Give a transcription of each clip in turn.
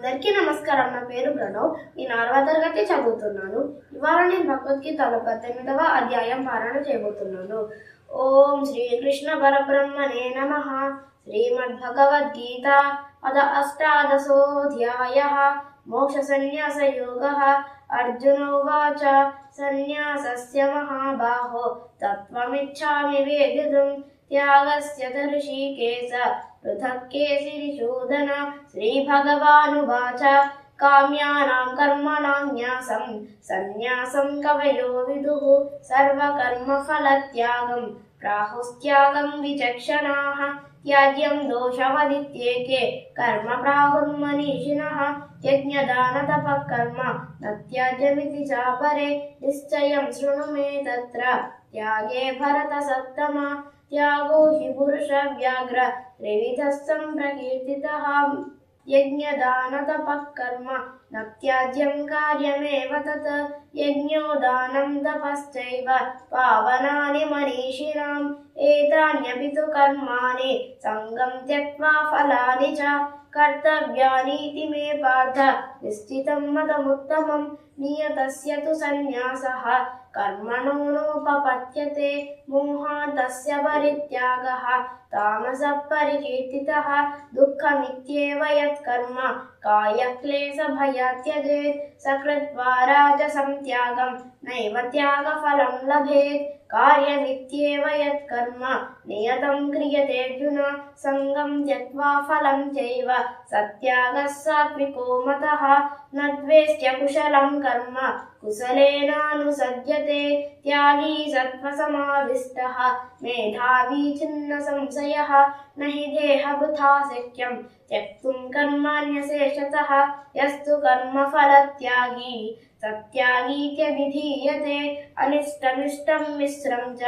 అందరికీ నమస్కారం. నా పేరు ప్రణవ్. నేను ఆరవ తరగతి చదువుతున్నాను. ఇవాళ నేను భగవద్గీతలో పద్దెనిమిదవ అధ్యాయం పారాయణ చేయబోతున్నాను. ఓం శ్రీకృష్ణ పరబ్రహ్మణే నమ. శ్రీమద్భగవద్గీత అద అష్టాదశోధ్యాయ మోక్ష సన్యాస యోగ అర్జున ఉవాచ సన్యాసస్య మహాబాహో. తత్వమిచ్చామి వేదితుం त्यागस्य ऋषिकेश पृथक्केशिरिशोधन श्रीभगवानुवाच काम्यानां कर्मणां न्यासं सन्न्यासं कवयो विदुः सर्वकर्मफलत्यागं प्राहुस्त्यागं विचक्षणाः त्याज्यं दोषवदित्येके कर्म प्राहुर्मनीषिणः यज्ञदानतपः कर्म न त्याज्यमिति चापरे निश्चयं शृणु मे तत्र त्यागे भरतसत्तमा त्यागो हि पुरुषव्याघ्र त्रिविधः सम्प्रकीर्तितः यज्ञदानतपः कर्म न त्याज्यं कार्यमेव तत्। यज्ञो दानं तपश्चैव पावनानि मनीषिणाम्। एतान्यपि तु कर्माणि सङ्गं त्यक्त्वा फलानि च कर्तव्यानीति मे पार्थ निश्चितं मतमुत्तमं नियतस्य तु सन्न्यासः कर्मणो नोपपद्यते मोहान्तस्य परित्यागः तामसः परिकीर्तितः दुःखमित्येव यत्कर्म कायक्लेशभयात् त्यजेत् स कृत्वा राजसं त्यागं नैव त्यागफलं लभेत् कार्यमित्येव यत्कर्म नियतं क्रियते अर्जुन सङ्गं त्यक्त्वा फलं चैव सत्यागः सात्विको मतः न कुशलं कर्म कुशलेनानुसज्यते त्यागी सत्त्वसमाविष्टः, मेधावी छिन्न संशयः न हि देहवृथा शक्यं। त्यक्तुं कर्माण्यशेषतः, यस्तु कर्मफलत्यागी। सत्यागीत्यभिधीयते अनिष्टमिष्टं मिश्रं च,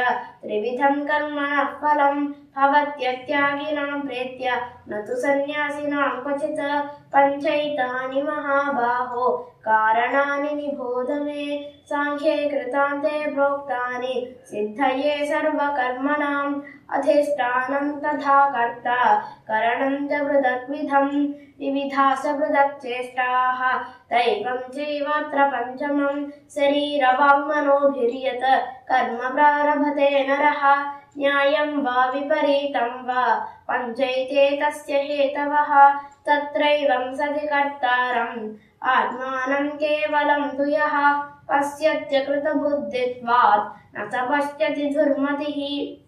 त्रिविधं कर्मणः फलं भवत्यत्यागिनां प्रेत्य न तु सन्न्यासिनां क्वचित् पञ्चैतानि महाबाहो कारणानि निबोध मे साङ्ख्ये कृतान्ते प्रोक्तानि सिद्धये सर्वकर्मणाम् अधिष्ठानं तथा कर्ता करणं च पृथग्विधं विविधा च पृथक् चेष्टाः दैवं चैवात्र पञ्चमं शरीरवाङ्मनोभिर्यत् कर्म प्रारभते नरः न्यायं वा विपरीतं वा पञ्चैते तस्य हेतवः, तत्रैवं सति कर्तारम्। आत्मानं केवलं तु यः पश्यत्यकृतबुद्धित्वात् न स पश्यति दुर्मतिः।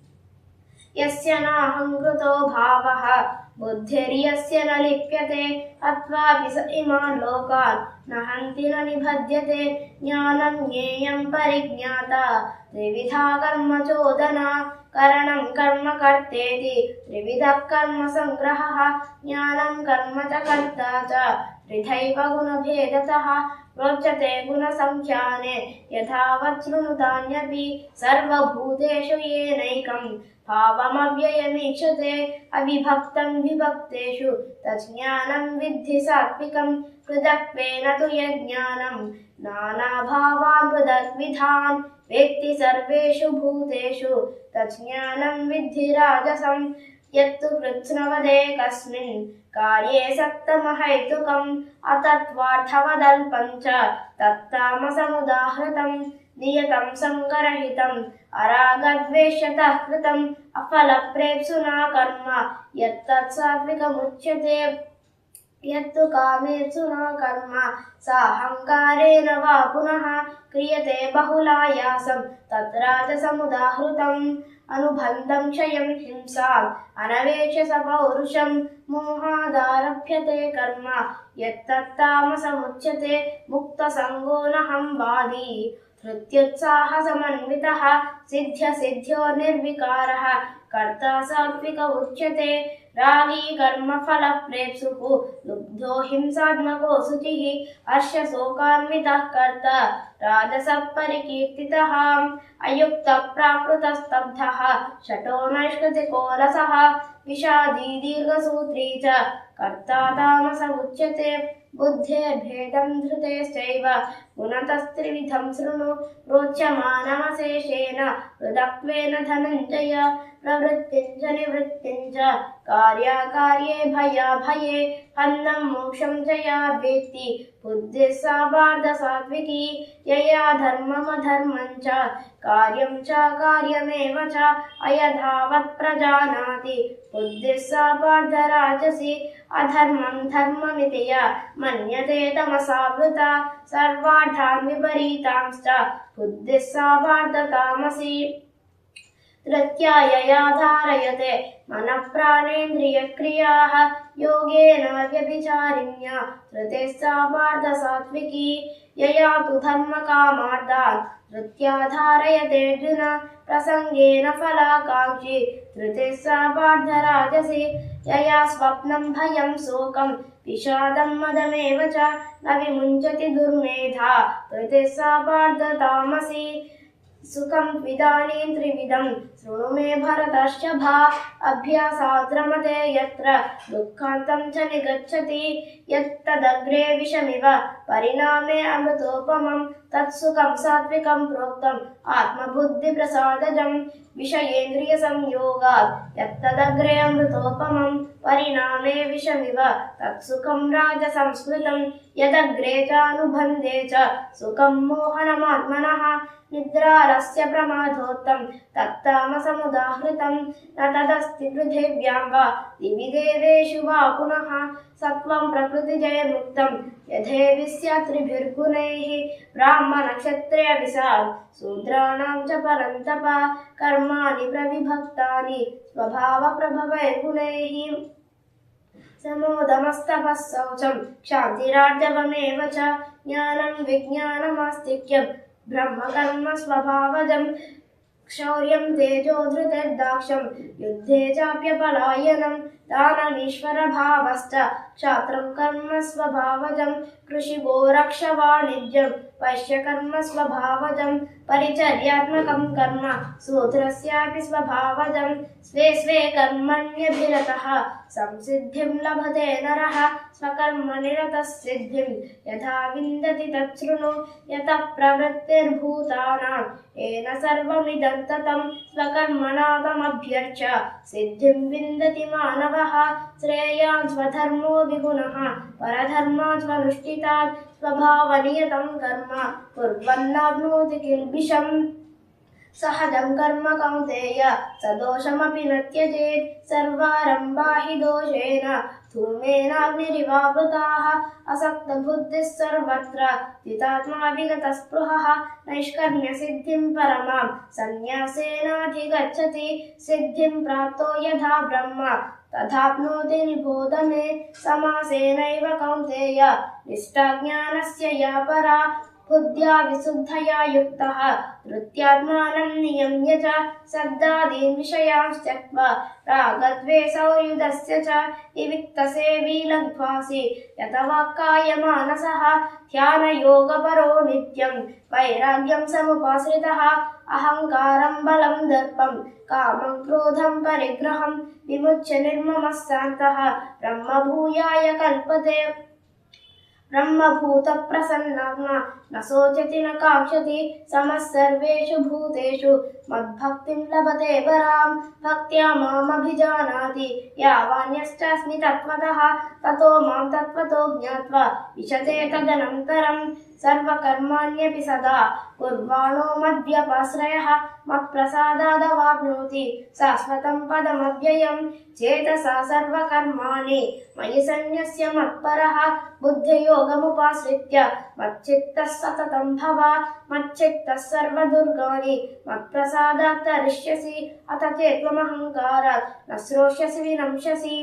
यस्य नाहङ्कृतो भावः बुद्धिर्यस्य न लिप्यते अत्वापि स इमान् लोकान् न हन्ति न निबध्यते। ज्ञानं ज्ञेयं परिज्ञाता त्रिविधा कर्मचोदना करणं कर्म कर्तेति त्रिविधः कर्म सङ्ग्रहः ज्ञानं कर्म च कर्ता च त्रिधैव गुणभेदतः रोचते गुणसङ्ख्याने यथावत् शृणुतान्यपि सर्वभूतेषु येनैकं भावमव्ययमीक्षते अविभक्तं विभक्तेषु तज्ज्ञानं विद्धि सात्विकं पृथक्त्वेन तु नानाभावान् पृथग्विधान् वेत्ति सर्वेषु भूतेषु तज्ज्ञानं विद्धि राजसं यत्तु कृत्स्नवदे कस्मिन् कार्ये सक्तमहैतुकम् अतत्त्वार्थवदल्पं च तत्तामसमुदाहृतं नियतं सङ्गरहितम् अरागद्वेषतः कृतम् अफलप्रेप्सुना कर्म यत्तत् सात्विकमुच्यते यत्तु कामेप्सुना कर्म साहङ्कारेण वा पुनः क्रियते बहुलायासं तत्राजसमुदाहृतम् अनुबन्धं क्षयं हिंसाम् अनवेक्ष्य स पौरुषं मोहादारभ्यते कर्म यत्तत्तामसमुच्यते मुक्तसङ्गो नहं वादी धृत्युत्साहसमन्वितः सिद्ध्यसिद्ध्यो निर्विकारः कर्ता सात्विक उच्यते रागी कर्मफलप्रेप्सुः लुब्धो हिंसात्मको शुचिः हर्षशोकान्वितः कर्ता राजसः परिकीर्तितः अयुक्तप्राकृतस्तब्धः शठो नैष्कृतिको रसः विषादी दीर्घसूत्री च कर्ता तामस उच्यते बुद्धेर्भेदं धृतेश्चैव गुणतस्त्रिविधं शृणु रोच्यमानमशेषेण हृदत्वेन धनञ्जय प्रवृत्तिं च निवृत्तिं च कार्याकार्ये भयाभये अन्नं मोक्षं च या वेत्ति। बुद्धिः सा यया धर्ममधर्मं च। कार्यं च कार्यमेव च। अयधावत् प्रजानाति। बुद्धिः अधर्मं धर्ममिति या। मन्यते तमसावृता सर्वाढान् विपरीतांश्च। बुद्धिः पार्थतामसि धृत्यायया धारयते मनः प्राणेन्द्रियक्रियाः योगेन व्यभिचारिण्या धृते सा पार्थसात्विकी यया तु धर्मकामार्थान् धृत्या धारयते अर्जुन प्रसङ्गेन फलाकाङ्क्षी धृते सा पार्थराजसि यया स्वप्नं भयं शोकं विषादं मदमेव च न विमुञ्चति दुर्मेधा धृते सा पार्थतामसि सुखं विदानीं त्रिविधं शृणु मे भरतर्षभा अभ्यासाद्रमते यत्र दुःखान्तं च निगच्छति यत्तदग्रे विषमिव परिणामे अमृतोपमं तत्सुखं सात्विकं प्रोक्तम् आत्मबुद्धिप्रसादजं विषयेन्द्रियसंयोगात् यत्तदग्रे अमृतोपमं परिणामे विषमिव तत्सुखं राजसंस्कृतं यदग्रे चानुबन्धे च सुखं मोहनमात्मनः निद्रारस्य प्रमादोत्तं तत्तामसमुदाहृतं न तदस्ति पृथिव्यां वा दिवि देवेषु वा पुनः सत्त्वं प्रकृतिजयमुक्तं यथेवि स्यात् त्रिभिर्गुणैः ब्राह्मणक्षत्रियविशाल् शूद्राणां च परन्तप कर्माणि प्रविभक्तानि स्वभावप्रभवैर्गुणैः समोदमस्तपः शौचं क्षान्तिरार्जवमेव च ज्ञानं विज्ञानमास्तिक्यं ब्रह्मकर्म स्वभावजं क्षौर्यं तेजो धृतिर्दाक्षं युद्धे चाप्यपलायनं दानमीश्वरभावश्च क्षात्रं कर्म स्वभावजं कृषिगो रक्षवाणिज्यं वैश्यकर्म स्वभावजं, परिचर्यात्मकं कर्म शूद्रस्यापि स्वभावजं, स्वे स्वे कर्मण्यभिरतः, संसिद्धिं लभते नरः स्वकर्मनिरतः सिद्धिं यथा विन्दति तच्छृणु यतः प्रवृत्तिर्भूतानां येन सर्वमिदं ततं स्वकर्मणा तमभ्यर्च सिद्धिं विन्दति मानवः श्रेयान् स्वधर्मो विगुणः परधर्मात् स्वनुष्ठितात् स्वभावनियतं कर्म कुर्वन्नाप्नोति किल्बिषम् सहजं कर्म कौन्तेय सदोषमपि न त्यजेत् सर्वारम्भा हि दोषेण धूमेनाग्निरिवावृताः असक्तबुद्धिः जितात्मा विगतस्पृहः नैष्कर्म्यसिद्धिं परमां सन्न्यासेनाधिगच्छति, सिद्धिं प्राप्तो यथा ब्रह्म। तथाप्नोति निबोध मे, समासेनैव कौन्तेय। निष्ठाज्ञानस्य या परा बुद्ध्या विशुद्धया युक्तः धृत्यात्मानं नियम्य च शब्दादीन् विषयांस् त्यक्त्वा रागद्वेषौर्युधस्य च विविक्तसेवी लघ्वासि यतवाक्कायमानसः ध्यानयोगपरो नित्यं वैराग्यं समुपाश्रितः अहङ्कारं बलं दर्पं कामं क्रोधं परिग्रहं विमुच्य निर्ममः शान्तः ब्रह्मभूयाय कल्पते ब्रह्मभूतप्रसन्नात्मा न शोचति न काङ्क्षति समः सर्वेषु भूतेषु मद्भक्तिं लभते परां भक्त्या मामभिजानाति। यावान्यश्चास्मि तत्त्वतः। ततो माँ तत्त्वतो ज्ञात्वा विशते तदनन्तरं सर्वकर्माण्यपि सदा। कुर्वाणो मद्व्यपाश्रयः। मत्प्रसादादवाप्नोति। शाश्वतं पदमव्ययं। चेतसा सर्वकर्माणि। मयि सन्न्यस्य मत्परः। बुद्धियोगमुपाश्रित्य मच्चित्तः सततं भव मच्चित्तः सर्वदुर्गाणि मत्प्रसादात् तरिष्यसि अथ चेत्त्वमहङ्कारात् न श्रोष्यसि विनंशसि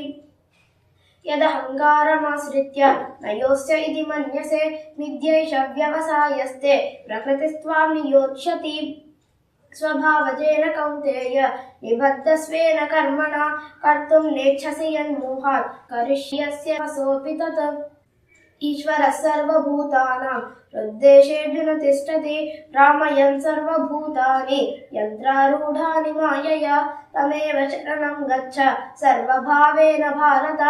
यदहङ्कारमाश्रित्य न योऽस्य इति मन्यसे मिथ्यैष व्यवसायस्ते प्रकृतिस्त्वां नियोक्ष्यति स्वभावजेन कौन्तेय निबद्धस्वेन कर्मणा कर्तुं नेच्छसि यन्मोहात् करिष्यस्य वसोऽपि तत् ఈశ్వర సర్వభూతానాం. హృద్దేశేర్జున తిష్టతి రామయం సర్వభూతాని. యంత్రారూఢాని మాయయ తమేవ శరణం గచ్చ. సర్వభావేన భారత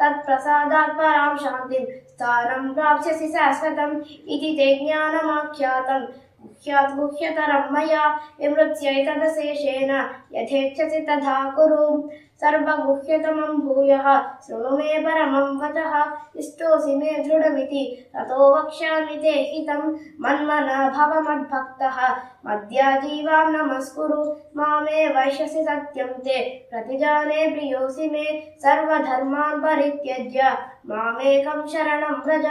తత్ప్రసాదాత్ పరాం శాంతిం. స్థానం ప్రాప్స్యసి శాశ్వతం. ఇది తే జ్ఞానమాఖ్యాతం. गुह्यात् गुह्यतरं मया विमृत्यैतदशेषेण यथेच्छसि तथा कुरु। सर्वगुह्यतमं भूयः, शृणु मे परमं वचः। इष्टोऽसि मे दृढमिति, ततो वक्ष्यामि ते हितं मन्मना भव मद्भक्तः मद्याजीवां नमस्कुरु, मामे वैश्यसि सत्यं ते। प्रतिजाने प्रियोऽसि मे सर्वधर्मान् परित्यज्य मामेकं शरणं व्रज,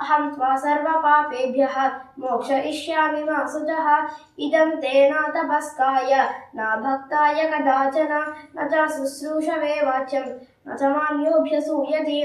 अहं त्वा सर्वपापेभ्यः। मोक्षयिष्यामि मा सुजः इदं ते न तपस्काय न भक्ताय कदाचन न च शुश्रूषवे वाच्यं न च मान्योऽभ्यसूयति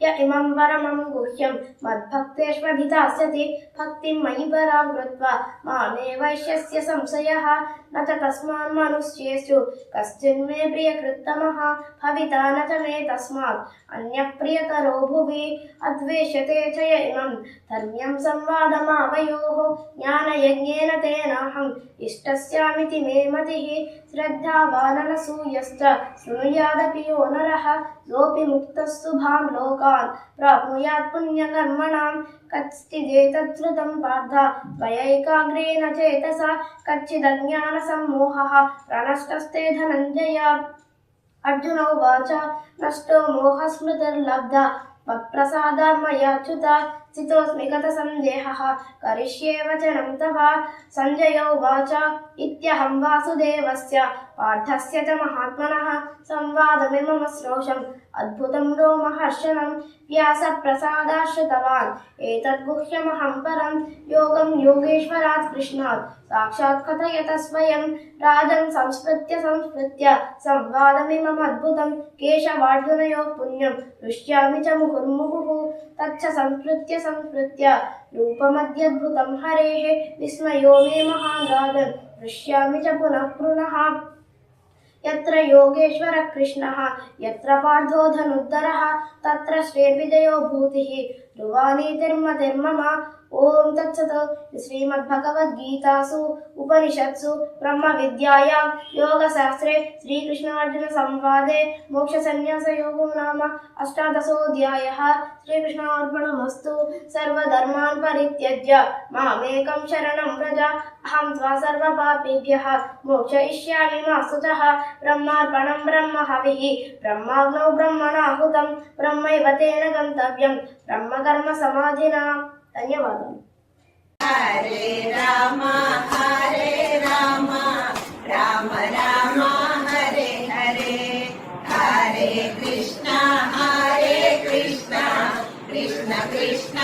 य इमं परमं गुह्यं मद्भक्तेष्वभिधास्यति भक्तिं मयि परां कृत्वा मामे वैश्यस्य संशयः न च तस्मान् मनुष्येषु कश्चिन्मे प्रियकृत्तमः भविता न च मे तस्मात् अन्यः प्रियकरो भुवि अद्वेष्यते च य इमं धर्म्यं संवादमावयोः ज्ञानयज्ञेन तेनाहम् इष्टस्यामिति मे मतिः श्रद्धावाननसूयश्च शृणुयादपि यो नरः सोऽपि मुक्तस्तु भां लोकान् प्राप्नुयात् पुण्यकर्मणां कच्चिदेतच्छ्रुतं पार्थ त्वयैकाग्रेण चेतसा कच्चिदज्ञानसम्मोहः प्रणष्टस्ते धनञ्जय। अर्जुन उवाच नष्टो मोहस्मृतिर्लब्धा मत्प्रसादा मयाच्युता स्थितोऽस्मि गतसन्देहः करिष्ये वचनं तव। सञ्जय उवाच इत्यहं वासुदेवस्य। पार्थस्य च महात्मनः संवादमिमम श्रोषम् अद्भुतं रोमहर्षणं व्यासप्रसादाश्रितवान्। एतद्गुह्यमहं परं योगं योगेश्वरात् कृष्णात्। साक्षात् कथयत स्वयं अद्भुतं केशवार्जुनयोः पुण्यं च मुहुर्मुहुः। तच्च संस्मृत्य संस्मृत्य रूपमद्यद्भुतं हरेः विस्मयो मे महान् राजन् हृष्यामि च पुनः पुनः यत्र योगेश्वरः कृष्णः यत्र पार्थो धनुद्धरः तत्र श्रेर्विजयो भूतिः ध्रुवानीतिर्मतिर्मम ఓం తత్సత్. శ్రీమద్భగవద్గీతాసు ఉపనిషత్సు బ్రహ్మ విద్యాయాం యోగశాస్త్రే శ్రీకృష్ణార్జున సంవాదే మోక్ష సన్యాస యోగో నామ అష్టాదశోధ్యాయ. శ్రీకృష్ణార్పణమస్తు. సర్వధర్మాన్ పరిత్యజ్య. మామేకం శరణం ప్రజ. అహం త్వా సర్వపాపిభ్య. మోక్షయిష్యామి మా సుత. బ్రహ్మార్పణం బ్రహ్మ హవి. బ్రహ్మాగ్నౌ బ్రహ్మణాహుతం. బ్రహ్మైవ గంతవ్యం. బ్రహ్మకర్మ సమాధినా. ధన్యవాదాలు. హరే రామ హరే రామ రామ రామ హరే హరే. హరే కృష్ణ హరే కృష్ణ కృష్ణ కృష్ణ.